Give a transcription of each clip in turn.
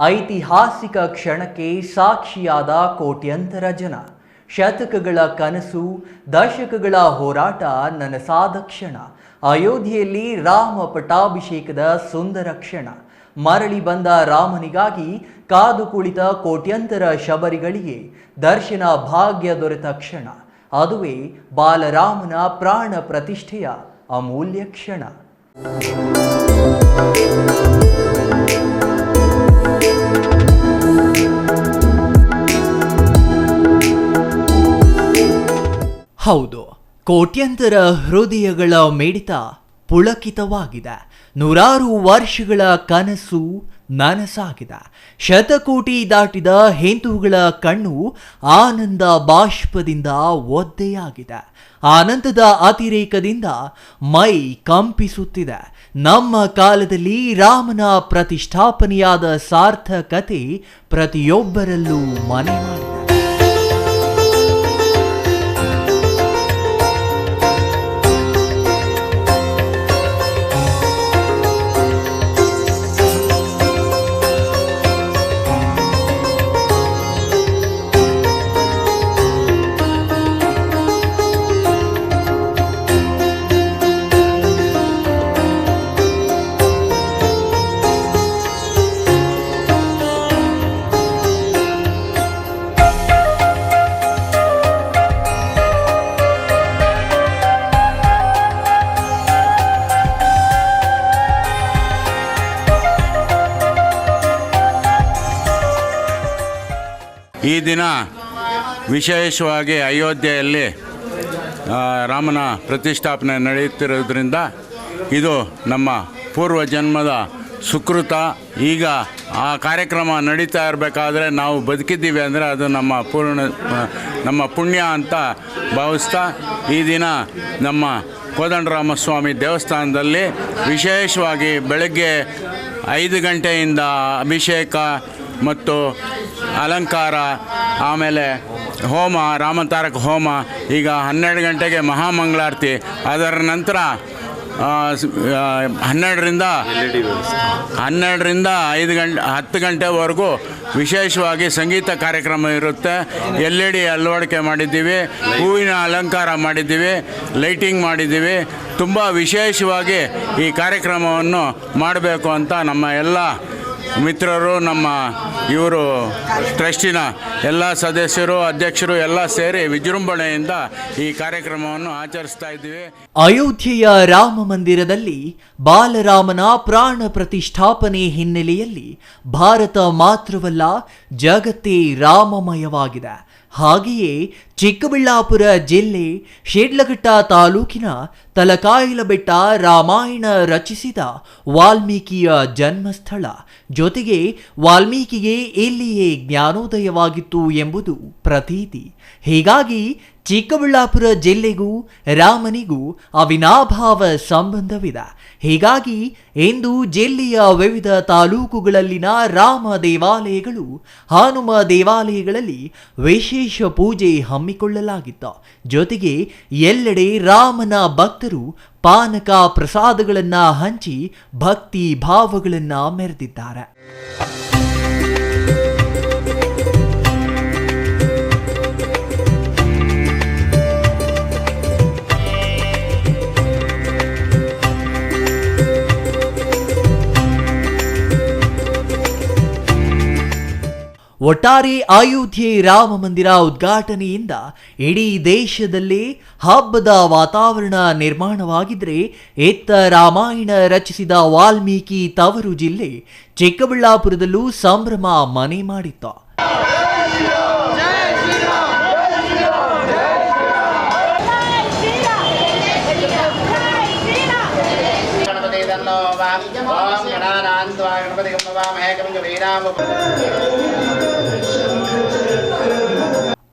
ಐತಿಹಾಸಿಕ ಕ್ಷಣಕ್ಕೆ ಸಾಕ್ಷಿಯಾದ ಕೋಟ್ಯಂತರ ಜನ. ಶತಕಗಳ ಕನಸು, ದಶಕಗಳ ಹೋರಾಟ ನನಸಾದ ಕ್ಷಣ. ಅಯೋಧ್ಯೆಯಲ್ಲಿ ರಾಮ ಪಟಾಭಿಷೇಕದ ಸುಂದರ ಕ್ಷಣ. ಮರಳಿ ಬಂದ ರಾಮನಿಗಾಗಿ ಕಾದು ಕುಳಿತ ಕೋಟ್ಯಂತರ ಶಬರಿಗಳಿಗೆ ದರ್ಶನ ಭಾಗ್ಯ ದೊರೆತ ಕ್ಷಣ. ಅದುವೇ ಬಾಲರಾಮನ ಪ್ರಾಣ ಪ್ರತಿಷ್ಠೆಯ ಅಮೂಲ್ಯ ಕ್ಷಣ. ಹೌದು, ಕೋಟ್ಯಂತರ ಹೃದಯಗಳ ಮೇಡಿತ ಪುಳಕಿತವಾಗಿದೆ. ನೂರಾರು ವರ್ಷಗಳ ಕನಸು ನನಸಾಗಿದೆ. ಶತಕೋಟಿ ದಾಟಿದ ಹಿಂದೂಗಳ ಕಣ್ಣು ಆನಂದ ಬಾಷ್ಪದಿಂದ ಒದ್ದೆಯಾಗಿದೆ. ಆನಂದದ ಅತಿರೇಕದಿಂದ ಮೈ ಕಂಪಿಸುತ್ತಿದೆ. ನಮ್ಮ ಕಾಲದಲ್ಲಿ ರಾಮನ ಪ್ರತಿಷ್ಠಾಪನೆಯಾದ ಸಾರ್ಥಕತೆ ಪ್ರತಿಯೊಬ್ಬರಲ್ಲೂ ಮನೆ ಮಾಡಿದೆ. ಈ ದಿನ ವಿಶೇಷವಾಗಿ ಅಯೋಧ್ಯೆಯಲ್ಲಿ ರಾಮನ ಪ್ರತಿಷ್ಠಾಪನೆ ನಡೆಯುತ್ತಿರೋದ್ರಿಂದ ಇದು ನಮ್ಮ ಪೂರ್ವ ಜನ್ಮದ ಸುಕೃತ. ಈಗ ಆ ಕಾರ್ಯಕ್ರಮ ನಡೀತಾ ಇರಬೇಕಾದ್ರೆ ನಾವು ಬದುಕಿದ್ದೀವಿ ಅಂದರೆ ಅದು ನಮ್ಮ ಪೂರ್ಣ ನಮ್ಮ ಪುಣ್ಯ ಅಂತ ಭಾವಿಸ್ತಾ ಈ ದಿನ ನಮ್ಮ ಕೋದಂಡರಾಮಸ್ವಾಮಿ ದೇವಸ್ಥಾನದಲ್ಲಿ ವಿಶೇಷವಾಗಿ ಬೆಳಗ್ಗೆ ಐದು ಗಂಟೆಯಿಂದ ಅಭಿಷೇಕ ಮತ್ತು ಅಲಂಕಾರ, ಆಮೇಲೆ ಹೋಮ, ರಾಮತಾರಕ ಹೋಮ, ಈಗ ಹನ್ನೆರಡು ಗಂಟೆಗೆ ಮಹಾಮಂಗಳಾರತಿ. ಅದರ ನಂತರ ಹನ್ನೆರಡರಿಂದ ಹನ್ನೆರಡರಿಂದ ಐದು ಗಂಟೆ ಹತ್ತು ಗಂಟೆವರೆಗೂ ವಿಶೇಷವಾಗಿ ಸಂಗೀತ ಕಾರ್ಯಕ್ರಮ ಇರುತ್ತೆ. ಎಲ್ ಇ ಡಿ ಅಳವಡಿಕೆ ಮಾಡಿದ್ದೀವಿ, ಹೂವಿನ ಅಲಂಕಾರ ಮಾಡಿದ್ದೀವಿ, ಲೈಟಿಂಗ್ ಮಾಡಿದ್ದೀವಿ. ತುಂಬ ವಿಶೇಷವಾಗಿ ಈ ಕಾರ್ಯಕ್ರಮವನ್ನು ಮಾಡಬೇಕು ಅಂತ ನಮ್ಮ ಎಲ್ಲ ಮಿತ್ರರು, ನಮ್ಮ ಇವರು, ಟ್ರಸ್ಟಿನ ಎಲ್ಲ ಸದಸ್ಯರು, ಅಧ್ಯಕ್ಷರು ಎಲ್ಲ ಸೇರಿ ವಿಜೃಂಭಣೆಯಿಂದ ಈ ಕಾರ್ಯಕ್ರಮವನ್ನು ಆಚರಿಸ್ತಾ ಇದ್ದೀವಿ. ಅಯೋಧ್ಯೆಯ ರಾಮ ಮಂದಿರದಲ್ಲಿ ಬಾಲರಾಮನ ಪ್ರಾಣ ಪ್ರತಿಷ್ಠಾಪನೆ ಹಿನ್ನೆಲೆಯಲ್ಲಿ ಭಾರತ ಮಾತ್ರವಲ್ಲ, ಜಗತ್ತೇ ರಾಮಮಯವಾಗಿದೆ. ಹಾಗೆಯೇ ಚಿಕ್ಕಬಳ್ಳಾಪುರ ಜಿಲ್ಲೆ ಶೇಡ್ಲಘಟ್ಟ ತಾಲೂಕಿನ ತಲಕಾಯಿಲಬೆಟ್ಟ ರಾಮಾಯಣ ರಚಿಸಿದ ವಾಲ್ಮೀಕಿಯ ಜನ್ಮಸ್ಥಳ. ಜೊತೆಗೆ ವಾಲ್ಮೀಕಿಗೆ ಇಲ್ಲಿಯೇ ಜ್ಞಾನೋದಯವಾಗಿತ್ತು ಎಂಬುದು ಪ್ರತೀತಿ. ಹೀಗಾಗಿ ಚಿಕ್ಕಬಳ್ಳಾಪುರ ಜಿಲ್ಲೆಗೂ ರಾಮನಿಗೂ ಅವಿನಾಭಾವ ಸಂಬಂಧವಿದೆ. ಹೀಗಾಗಿ ಇಂದು ಜಿಲ್ಲೆಯ ವಿವಿಧ ತಾಲೂಕುಗಳಲ್ಲಿನ ರಾಮ ದೇವಾಲಯಗಳು ಹನುಮ ದೇವಾಲಯಗಳಲ್ಲಿ ವಿಶೇಷ ಪೂಜೆ ಹಮ್ಮಿಕೊಳ್ಳಲಾಗಿತ್ತು. ಜೊತೆಗೆ ಎಲ್ಲೆಡೆ ರಾಮನ ಭಕ್ತರು ಪಾನಕ ಪ್ರಸಾದಗಳನ್ನು ಹಂಚಿ ಭಕ್ತಿ ಭಾವಗಳನ್ನು ಮೆರೆದಿದ್ದಾರೆ. ಒಟ್ಟಾರೆ ಅಯೋಧ್ಯೆ ರಾಮ ಮಂದಿರ ಉದ್ಘಾಟನೆಯಿಂದ ಇಡೀ ದೇಶದಲ್ಲೇ ಹಬ್ಬದ ವಾತಾವರಣ ನಿರ್ಮಾಣವಾಗಿದ್ರೆ ಎತ್ತ ರಾಮಾಯಣ ರಚಿಸಿದ ವಾಲ್ಮೀಕಿ ತವರು ಜಿಲ್ಲೆ ಚಿಕ್ಕಬಳ್ಳಾಪುರದಲ್ಲೂ ಸಂಭ್ರಮ ಮನೆ ಮಾಡಿತ್ತು.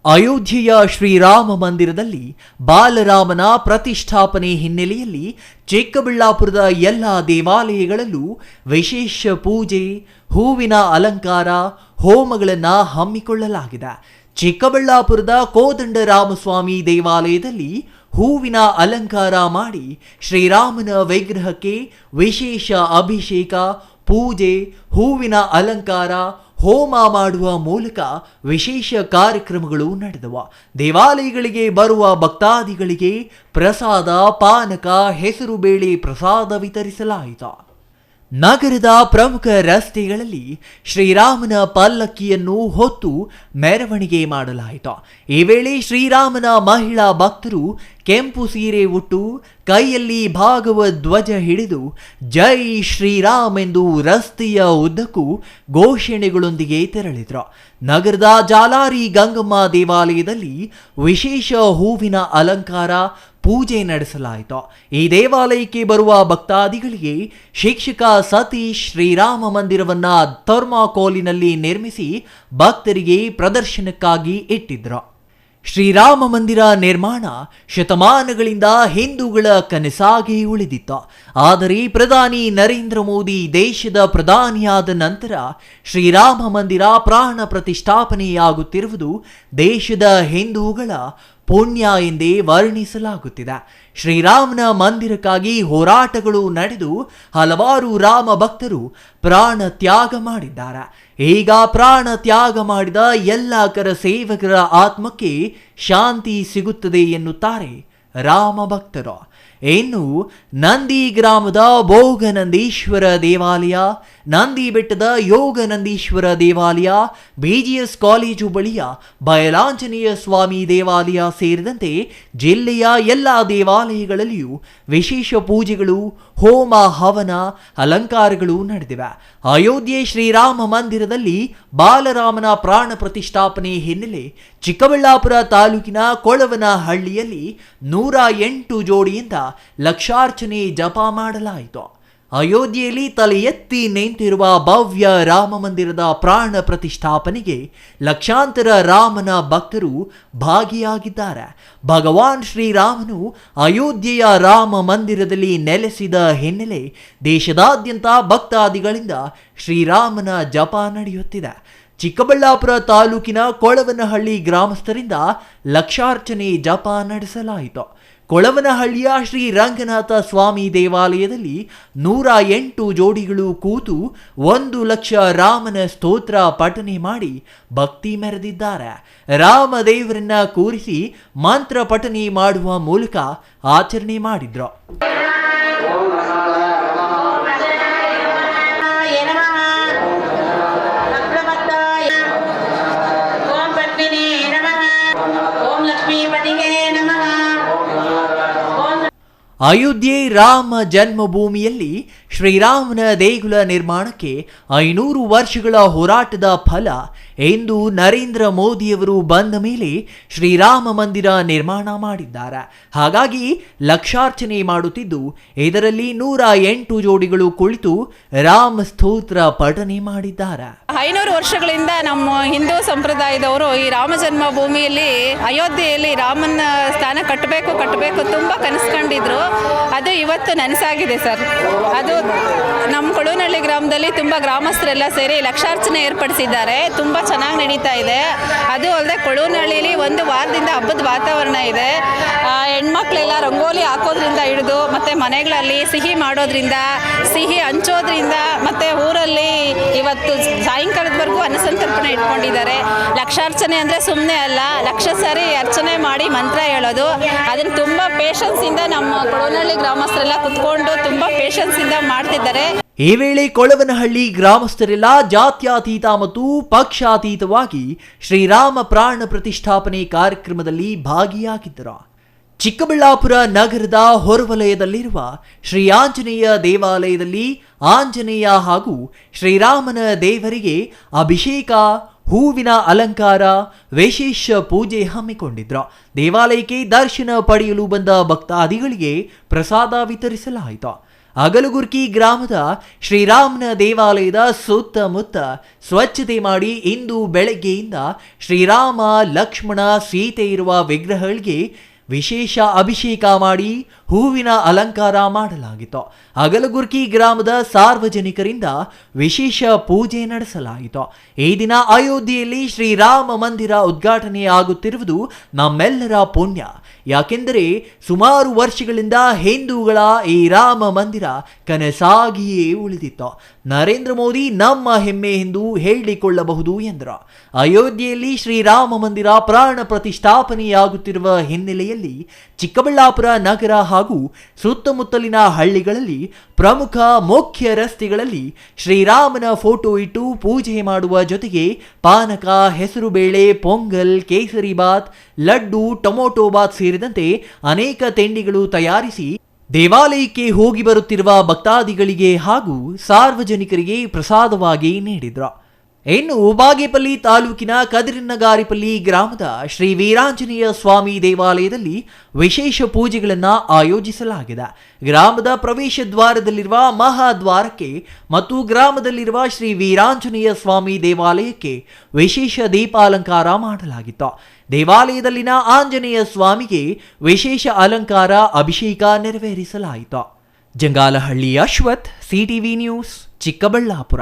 ಅಯೋಧ್ಯೆಯ ಶ್ರೀರಾಮ ಮಂದಿರದಲ್ಲಿ ಬಾಲರಾಮನ ಪ್ರತಿಷ್ಠಾಪನೆ ಹಿನ್ನೆಲೆಯಲ್ಲಿ ಚಿಕ್ಕಬಳ್ಳಾಪುರದ ಎಲ್ಲ ದೇವಾಲಯಗಳಲ್ಲೂ ವಿಶೇಷ ಪೂಜೆ, ಹೂವಿನ ಅಲಂಕಾರ, ಹೋಮಗಳನ್ನು ಹಮ್ಮಿಕೊಳ್ಳಲಾಗಿದೆ. ಚಿಕ್ಕಬಳ್ಳಾಪುರದ ಕೋದಂಡರಾಮಸ್ವಾಮಿ ದೇವಾಲಯದಲ್ಲಿ ಹೂವಿನ ಅಲಂಕಾರ ಮಾಡಿ ಶ್ರೀರಾಮನ ವಿಗ್ರಹಕ್ಕೆ ವಿಶೇಷ ಅಭಿಷೇಕ ಪೂಜೆ, ಹೂವಿನ ಅಲಂಕಾರ, ಹೋಮ ಮಾಡುವ ಮೂಲಕ ವಿಶೇಷ ಕಾರ್ಯಕ್ರಮಗಳು ನಡೆದವ. ದೇವಾಲಯಗಳಿಗೆ ಬರುವ ಭಕ್ತಾದಿಗಳಿಗೆ ಪ್ರಸಾದ, ಪಾನಕ ಹೆಸರುಬೇಳೆ ಪ್ರಸಾದ ವಿತರಿಸಲಾಯಿತು. ನಗರದ ಪ್ರಮುಖ ರಸ್ತೆಗಳಲ್ಲಿ ಶ್ರೀರಾಮನ ಪಲ್ಲಕ್ಕಿಯನ್ನು ಹೊತ್ತು ಮೆರವಣಿಗೆ ಮಾಡಲಾಯಿತು. ಈ ವೇಳೆ ಶ್ರೀರಾಮನ ಮಹಿಳಾ ಭಕ್ತರು ಕೆಂಪು ಸೀರೆ ಉಟ್ಟು ಕೈಯಲ್ಲಿ ಭಾಗವ ಧ್ವಜ ಹಿಡಿದು ಜೈ ಶ್ರೀರಾಮ್ ಎಂದು ರಸ್ತೆಯ ಉದ್ದಕ್ಕೂ ಘೋಷಣೆಗಳೊಂದಿಗೆ ತೆರಳಿದರು. ನಗರದ ಜಾಲಾರಿ ಗಂಗಮ್ಮ ದೇವಾಲಯದಲ್ಲಿ ವಿಶೇಷ ಹೂವಿನ ಅಲಂಕಾರ ಪೂಜೆ ನಡೆಸಲಾಯಿತು. ಈ ದೇವಾಲಯಕ್ಕೆ ಬರುವ ಭಕ್ತಾದಿಗಳಿಗೆ ಶಿಕ್ಷಕ ಸತೀಶ್ ಶ್ರೀರಾಮ ಮಂದಿರವನ್ನ ಥರ್ಮಾಕೋಲಿನಲ್ಲಿ ನಿರ್ಮಿಸಿ ಭಕ್ತರಿಗೆ ಪ್ರದರ್ಶನಕ್ಕಾಗಿ ಇಟ್ಟಿದ್ರು. ಶ್ರೀರಾಮ ಮಂದಿರ ನಿರ್ಮಾಣ ಶತಮಾನಗಳಿಂದ ಹಿಂದೂಗಳ ಕನಸಾಗಿ ಉಳಿದಿತ್ತು. ಆದರೆ ಪ್ರಧಾನಿ ನರೇಂದ್ರ ಮೋದಿ ದೇಶದ ಪ್ರಧಾನಿಯಾದ ನಂತರ ಶ್ರೀರಾಮ ಮಂದಿರ ಪ್ರಾಣ ಪ್ರತಿಷ್ಠಾಪನೆಯಾಗುತ್ತಿರುವುದು ದೇಶದ ಹಿಂದೂಗಳ ಪುಣ್ಯ ಎಂದೇ ವರ್ಣಿಸಲಾಗುತ್ತಿದೆ. ಶ್ರೀರಾಮನ ಮಂದಿರಕ್ಕಾಗಿ ಹೋರಾಟಗಳು ನಡೆದು ಹಲವಾರು ರಾಮ ಭಕ್ತರು ಪ್ರಾಣ ತ್ಯಾಗ ಮಾಡಿದ್ದಾರೆ. ಈಗ ಪ್ರಾಣ ತ್ಯಾಗ ಮಾಡಿದ ಎಲ್ಲ ಕರ ಸೇವಕರ ಆತ್ಮಕ್ಕೆ ಶಾಂತಿ ಸಿಗುತ್ತದೆ ಎನ್ನುತ್ತಾರೆ ರಾಮ ಭಕ್ತರು. ಇನ್ನು ನಂದಿ ಗ್ರಾಮದ ಭೋಗನಂದೀಶ್ವರ ದೇವಾಲಯ ನಂದಿ ಬೆಟ್ಟದ ಯೋಗ ನಂದೀಶ್ವರ ದೇವಾಲಯ ಬಿಜಿಎಸ್ ಕಾಲೇಜು ಬಳಿಯ ಬಯಲಾಂಜನೇಯ ಸ್ವಾಮಿ ದೇವಾಲಯ ಸೇರಿದಂತೆ ಜಿಲ್ಲೆಯ ಎಲ್ಲ ದೇವಾಲಯಗಳಲ್ಲಿಯೂ ವಿಶೇಷ ಪೂಜೆಗಳು, ಹೋಮ, ಹವನ, ಅಲಂಕಾರಗಳು ನಡೆದಿವೆ. ಅಯೋಧ್ಯೆ ಶ್ರೀರಾಮ ಮಂದಿರದಲ್ಲಿ ಬಾಲರಾಮನ ಪ್ರಾಣ ಪ್ರತಿಷ್ಠಾಪನೆ ಹಿನ್ನೆಲೆ ಚಿಕ್ಕಬಳ್ಳಾಪುರ ತಾಲೂಕಿನ ಕೊಳವನಹಳ್ಳಿಯಲ್ಲಿ ನೂರ ಎಂಟು ಜೋಡಿಯಿಂದ ಲಕ್ಷಾರ್ಚನೆ ಜಪ ಮಾಡಲಾಯಿತು. ಅಯೋಧ್ಯೆಯಲ್ಲಿ ತಲೆ ಎತ್ತಿ ನಿಂತಿರುವ ಭವ್ಯ ರಾಮ ಮಂದಿರದ ಪ್ರಾಣ ಪ್ರತಿಷ್ಠಾಪನೆಗೆ ಲಕ್ಷಾಂತರ ರಾಮನ ಭಕ್ತರು ಭಾಗಿಯಾಗಿದ್ದಾರೆ. ಭಗವಾನ್ ಶ್ರೀರಾಮನು ಅಯೋಧ್ಯೆಯ ರಾಮ ಮಂದಿರದಲ್ಲಿ ನೆಲೆಸಿದ ಹಿನ್ನೆಲೆ ದೇಶದಾದ್ಯಂತ ಭಕ್ತಾದಿಗಳಿಂದ ಶ್ರೀರಾಮನ ಜಪ ನಡೆಯುತ್ತಿದೆ. ಚಿಕ್ಕಬಳ್ಳಾಪುರ ತಾಲೂಕಿನ ಕೊಳವನಹಳ್ಳಿ ಗ್ರಾಮಸ್ಥರಿಂದ ಲಕ್ಷಾರ್ಚನೆ ಜಪ ನಡೆಸಲಾಯಿತು. ಕೊಳವನಹಳ್ಳಿಯ ಶ್ರೀ ರಂಗನಾಥ ಸ್ವಾಮಿ ದೇವಾಲಯದಲ್ಲಿ ನೂರ ಎಂಟು ಜೋಡಿಗಳು ಕೂತು ಒಂದು ಲಕ್ಷ ರಾಮನ ಸ್ತೋತ್ರ ಪಠನೆ ಮಾಡಿ ಭಕ್ತಿ ಮೆರೆದಿದ್ದಾರೆ. ರಾಮ ದೇವರನ್ನ ಕೂರಿಸಿ ಮಂತ್ರ ಪಠನೆ ಮಾಡುವ ಮೂಲಕ ಆಚರಣೆ ಮಾಡಿದ್ರು. ಅಯೋಧ್ಯೆ ರಾಮ ಜನ್ಮಭೂಮಿಯಲ್ಲಿ ಶ್ರೀರಾಮನ ದೇಗುಲ ನಿರ್ಮಾಣಕ್ಕೆ ಐನೂರು ವರ್ಷಗಳ ಹೋರಾಟದ ಫಲ ಎಂದು ನರೇಂದ್ರ ಮೋದಿಯವರು ಬಂದ ಮೇಲೆ ಶ್ರೀರಾಮ ಮಂದಿರ ನಿರ್ಮಾಣ ಮಾಡಿದ್ದಾರೆ. ಹಾಗಾಗಿ ಲಕ್ಷಾರ್ಚನೆ ಮಾಡುತ್ತಿದ್ದು, ಇದರಲ್ಲಿ ನೂರ ಎಂಟು ಜೋಡಿಗಳು ಕುಳಿತು ರಾಮ ಸ್ತೋತ್ರ ಪಠನೆ ಮಾಡಿದ್ದಾರೆ. ಐನೂರು ವರ್ಷಗಳಿಂದ ನಮ್ಮ ಹಿಂದೂ ಸಂಪ್ರದಾಯದವರು ಈ ರಾಮ ಜನ್ಮಭೂಮಿಯಲ್ಲಿ ಅಯೋಧ್ಯೆಯಲ್ಲಿ ರಾಮನ ಸ್ಥಾನ ಕಟ್ಟಬೇಕು ಕಟ್ಟಬೇಕು ತುಂಬಾ ಕನಸ್ಕೊಂಡಿದ್ರು. ಅದು ಇವತ್ತು ನನಸಾಗಿದೆ ಸರ್. ಅದು ನಮ್ಮ ಕೊಳನಹಳ್ಳಿ ಗ್ರಾಮದಲ್ಲಿ ತುಂಬ ಗ್ರಾಮಸ್ಥರೆಲ್ಲ ಸೇರಿ ಲಕ್ಷಾರ್ಚನೆ ಏರ್ಪಡಿಸಿದ್ದಾರೆ. ತುಂಬ ಚೆನ್ನಾಗಿ ನಡೀತಾ ಇದೆ. ಅದು ಅಲ್ಲದೆ ಕೊಳನಹಳ್ಳಿಲಿ ಒಂದು ವಾರದಿಂದ ಹಬ್ಬದ ವಾತಾವರಣ ಇದೆ. ಹೆಣ್ಮಕ್ಳೆಲ್ಲ ರಂಗೋಲಿ ಹಾಕೋದ್ರಿಂದ ಹಿಡಿದು, ಮತ್ತು ಮನೆಗಳಲ್ಲಿ ಸಿಹಿ ಮಾಡೋದ್ರಿಂದ, ಸಿಹಿ ಹಂಚೋದ್ರಿಂದ, ಮತ್ತು ಊರಲ್ಲಿ ಇವತ್ತು ಸಾಯಂಕಾಲದವರೆಗೂ ಅನ್ನಸಂತರ್ಪಣೆ ಇಟ್ಕೊಂಡಿದ್ದಾರೆ. ಲಕ್ಷಾರ್ಚನೆ ಅಂದರೆ ಸುಮ್ಮನೆ ಅಲ್ಲ, ಲಕ್ಷ ಸಾರಿ ಅರ್ಚನೆ ಮಾಡಿ ಮಂತ್ರ ಹೇಳೋದು. ಅದನ್ನು ತುಂಬ ಪೇಷನ್ಸಿಂದ ನಮ್ಮ ಕೊಡನಹಳ್ಳಿ ಗ್ರಾಮಸ್ಥರೆಲ್ಲ ಕುತ್ಕೊಂಡು ತುಂಬ ಪೇಷನ್ಸಿಂದ ಮಾಡ್ತಿದ್ದಾರೆ. ಈ ವೇಳೆ ಕೊಳವನಹಳ್ಳಿ ಗ್ರಾಮಸ್ಥರೆಲ್ಲ ಜಾತ್ಯಾತೀತ ಮತ್ತು ಪಕ್ಷಾತೀತವಾಗಿ ಶ್ರೀರಾಮ ಪ್ರಾಣ ಪ್ರತಿಷ್ಠಾಪನೆ ಕಾರ್ಯಕ್ರಮದಲ್ಲಿ ಭಾಗಿಯಾಗಿದ್ದರು. ಚಿಕ್ಕಬಳ್ಳಾಪುರ ನಗರದ ಹೊರವಲಯದಲ್ಲಿರುವ ಶ್ರೀ ಆಂಜನೇಯ ದೇವಾಲಯದಲ್ಲಿ ಆಂಜನೇಯ ಹಾಗೂ ಶ್ರೀರಾಮನ ದೇವರಿಗೆ ಅಭಿಷೇಕ, ಹೂವಿನ ಅಲಂಕಾರ, ವಿಶೇಷ ಪೂಜೆ ಹಮ್ಮಿಕೊಂಡಿದ್ರು ದೇವಾಲಯಕ್ಕೆ ದರ್ಶನ ಪಡೆಯಲು ಬಂದ ಭಕ್ತಾದಿಗಳಿಗೆ ಪ್ರಸಾದ ವಿತರಿಸಲಾಯಿತು. ಅಗಲಗುರ್ಕಿ ಗ್ರಾಮದ ಶ್ರೀರಾಮನ ದೇವಾಲಯದ ಸುತ್ತಮುತ್ತ ಸ್ವಚ್ಛತೆ ಮಾಡಿ ಇಂದು ಬೆಳಗ್ಗೆಯಿಂದ ಶ್ರೀರಾಮ, ಲಕ್ಷ್ಮಣ, ಸೀತೆ ಇರುವ ವಿಗ್ರಹಗಳಿಗೆ ವಿಶೇಷ ಅಭಿಷೇಕ ಮಾಡಿ ಹೂವಿನ ಅಲಂಕಾರ ಮಾಡಲಾಗಿತ್ತು. ಅಗಲಗುರ್ಕಿ ಗ್ರಾಮದ ಸಾರ್ವಜನಿಕರಿಂದ ವಿಶೇಷ ಪೂಜೆ ನಡೆಸಲಾಯಿತು. ಈ ದಿನ ಅಯೋಧ್ಯೆಯಲ್ಲಿ ಶ್ರೀರಾಮ ಮಂದಿರ ಉದ್ಘಾಟನೆ ಆಗುತ್ತಿರುವುದು ನಮ್ಮೆಲ್ಲರ ಪುಣ್ಯ. ಯಾಕೆಂದರೆ ಸುಮಾರು ವರ್ಷಗಳಿಂದ ಹಿಂದೂಗಳ ಈ ರಾಮ ಮಂದಿರ ಕನಸಾಗಿಯೇ ಉಳಿದಿತ್ತು. ನರೇಂದ್ರ ಮೋದಿ ನಮ್ಮ ಹೆಮ್ಮೆ ಎಂದು ಹೇಳಿಕೊಳ್ಳಬಹುದು ಎಂದರು. ಅಯೋಧ್ಯೆಯಲ್ಲಿ ಶ್ರೀರಾಮ ಮಂದಿರ ಪ್ರಾಣ ಪ್ರತಿಷ್ಠಾಪನೆಯಾಗುತ್ತಿರುವ ಹಿನ್ನೆಲೆಯಲ್ಲಿ ಚಿಕ್ಕಬಳ್ಳಾಪುರ ನಗರ ಹಾಗೂ ಸುತ್ತಮುತ್ತಲಿನ ಹಳ್ಳಿಗಳಲ್ಲಿ ಪ್ರಮುಖ ಮುಖ್ಯ ರಸ್ತೆಗಳಲ್ಲಿ ಶ್ರೀರಾಮನ ಫೋಟೋ ಇಟ್ಟು ಪೂಜೆ ಮಾಡುವ ಜೊತೆಗೆ ಪಾನಕ, ಹೆಸರುಬೇಳೆ, ಪೊಂಗಲ್, ಕೇಸರಿ ಬಾತ್, ಲಡ್ಡು, ಟೊಮೊಟೊ ಬಾತ್ ಸೇರಿದಂತೆ ಅನೇಕ ತಿಂಡಿಗಳು ತಯಾರಿಸಿ ದೇವಾಲಯಕ್ಕೆ ಹೋಗಿ ಬರುತ್ತಿರುವ ಭಕ್ತಾದಿಗಳಿಗೆ ಹಾಗೂ ಸಾರ್ವಜನಿಕರಿಗೆ ಪ್ರಸಾದವಾಗಿ ನೀಡಿದ್ರು. ಇನ್ನು ಬಾಗೇಪಲ್ಲಿ ತಾಲೂಕಿನ ಕದಿರಿನಗಾರಿಪಲ್ಲಿ ಗ್ರಾಮದ ಶ್ರೀ ವೀರಾಂಜನೇಯ ಸ್ವಾಮಿ ದೇವಾಲಯದಲ್ಲಿ ವಿಶೇಷ ಪೂಜೆಗಳನ್ನು ಆಯೋಜಿಸಲಾಗಿದೆ. ಗ್ರಾಮದ ಪ್ರವೇಶ ದ್ವಾರದಲ್ಲಿರುವ ಮಹಾದ್ವಾರಕ್ಕೆ ಮತ್ತು ಗ್ರಾಮದಲ್ಲಿರುವ ಶ್ರೀ ವೀರಾಂಜನೇಯ ಸ್ವಾಮಿ ದೇವಾಲಯಕ್ಕೆ ವಿಶೇಷ ದೀಪಾಲಂಕಾರ ಮಾಡಲಾಗಿತ್ತು. ದೇವಾಲಯದಲ್ಲಿನ ಆಂಜನೇಯ ಸ್ವಾಮಿಗೆ ವಿಶೇಷ ಅಲಂಕಾರ, ಅಭಿಷೇಕ ನೆರವೇರಿಸಲಾಯಿತು. Jangalahalli Ashwath, CTV news, Chikkaballapura.